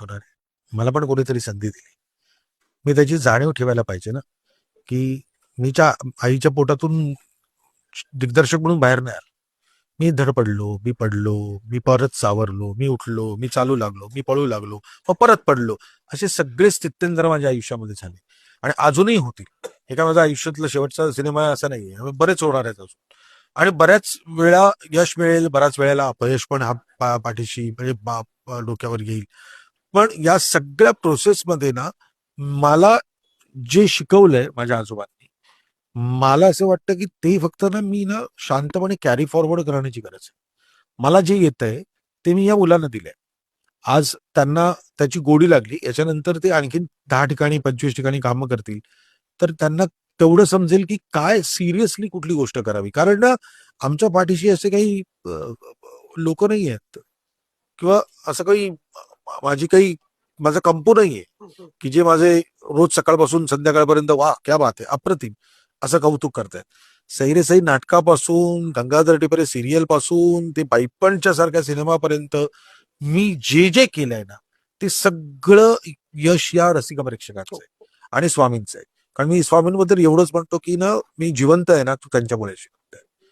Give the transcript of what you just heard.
होणार आहे. मला पण कोणीतरी संधी दिली. मी त्याची जाणीव ठेवायला पाहिजे ना की मीच्या आईच्या पोटातून दिग्दर्शक म्हणून बाहेर नाही आलो. मी धडपडलो मी पडलो मी परत सावरलो मी उठलो मी चालू लागलो मी पळू लागलो मग परत पडलो असे सगळे स्थित्यंतर माझ्या आयुष्यामध्ये झाले. आणि अजूनही होतील. हे काय माझ्या आयुष्यातला शेवटचा सिनेमा असा नाहीये. बरेच होणार आहेत अजून. आणि बऱ्याच वेळा यश मिळेल बऱ्याच वेळेला अपयश पण हा पाठीशी म्हणजे डोक्यावर येईल. पण या सगळ्या प्रोसेसमध्ये ना मला जे शिकवलंय माझ्या आजोबांनी मला असं वाटतं की ते फक्त ना मी ना शांतपणे कॅरी फॉरवर्ड करण्याची गरज आहे. मला जे येत आहे ते मी या मुलांना दिलंय. आज त्यांना त्याची गोडी लागली याच्यानंतर ते आणखीन दहा ठिकाणी पंचवीस ठिकाणी कामं करतील. तर त्यांना तेवढं समजेल की काय सिरियसली कुठली गोष्ट करावी. कारण ना आमच्या पाठीशी असे काही लोक नाही आहेत किंवा असं काही माझी काही माझा कंपू नाहीये की जे माझे रोज सकाळपासून संध्याकाळपर्यंत वा क्या बात आहे अप्रतिम असं कौतुक करतायत. सैरे सई नाटकापासून गंगाधर टिपरे सिरियलपासून ते बाईपणच्या सारख्या सिनेमापर्यंत मी जे जे केलंय ना ते सगळं यश या रसिका प्रेक्षकांचं आहे आणि स्वामींचं आहे. कारण मी स्वामींबद्दल एवढंच म्हणतो की ना मी जिवंत आहे ना तू त्यांच्यामुळे